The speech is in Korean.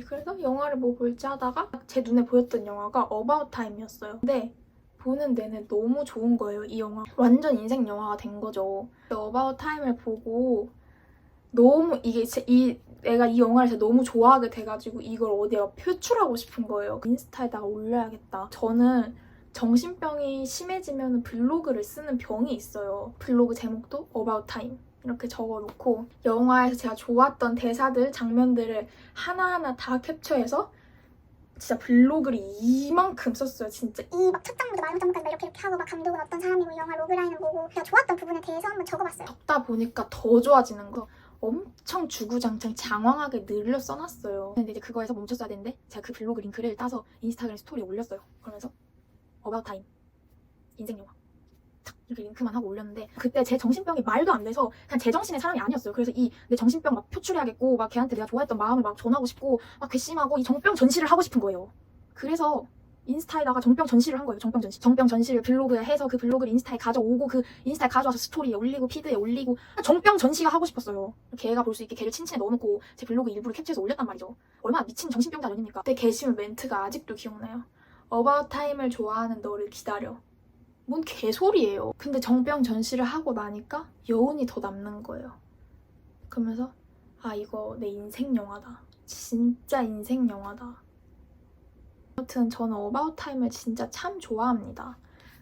그래서 영화를 뭐 볼지 하다가 제 눈에 보였던 영화가 어바웃 타임이었어요. 근데 보는 내내 너무 좋은 거예요, 이 영화. 완전 인생 영화가 된 거죠. 어바웃 타임을 보고 너무 이게 제- 이 내가 이 영화를 진짜 너무 좋아하게 돼가지고 이걸 어디에 표출하고 싶은 거예요. 인스타에다가 올려야겠다. 저는 정신병이 심해지면 블로그를 쓰는 병이 있어요. 블로그 제목도 About Time 이렇게 적어놓고 영화에서 제가 좋았던 대사들, 장면들을 하나하나 다 캡처해서 진짜 블로그를 이만큼 썼어요. 진짜 이 막 첫 장부터 마지막 장부까지 막 이렇게 이렇게 하고 막 감독은 어떤 사람이고 영화 로그라인을 보고 제가 좋았던 부분에 대해서 한번 적어봤어요. 적다 보니까 더 좋아지는 거. 엄청 주구장창 장황하게 늘려 써놨어요. 근데 이제 그거에서 멈췄어야 되는데 제가 그 블로그 링크를 따서 인스타그램 스토리에 올렸어요. 그러면서 About Time 인생 영화 탁 이렇게 링크만 하고 올렸는데 그때 제 정신병이 말도 안 돼서 그냥 제 정신의 사람이 아니었어요. 그래서 이 내 정신병 막 표출해야겠고 막 걔한테 내가 좋아했던 마음을 막 전하고 싶고 막 괘씸하고 이 정병 전시를 하고 싶은 거예요. 그래서 인스타에다가 정병 전시를 한 거예요. 정병 전시. 정병 전시를 블로그에 해서 그 블로그를 인스타에 가져오고 그 인스타에 가져와서 스토리에 올리고 피드에 올리고 정병 전시가 하고 싶었어요. 걔가 볼 수 있게 걔를 친친에 넣어놓고 제 블로그 일부를 캡처해서 올렸단 말이죠. 얼마나 미친 정신병자 아닙니까? 그때 게시물 멘트가 아직도 기억나요. About Time을 좋아하는 너를 기다려. 뭔 개소리예요. 근데 정병 전시를 하고 나니까 여운이 더 남는 거예요. 그러면서 아 이거 내 인생 영화다. 진짜 인생 영화다. 아무튼 저는 어바웃 타임을 진짜 참 좋아합니다.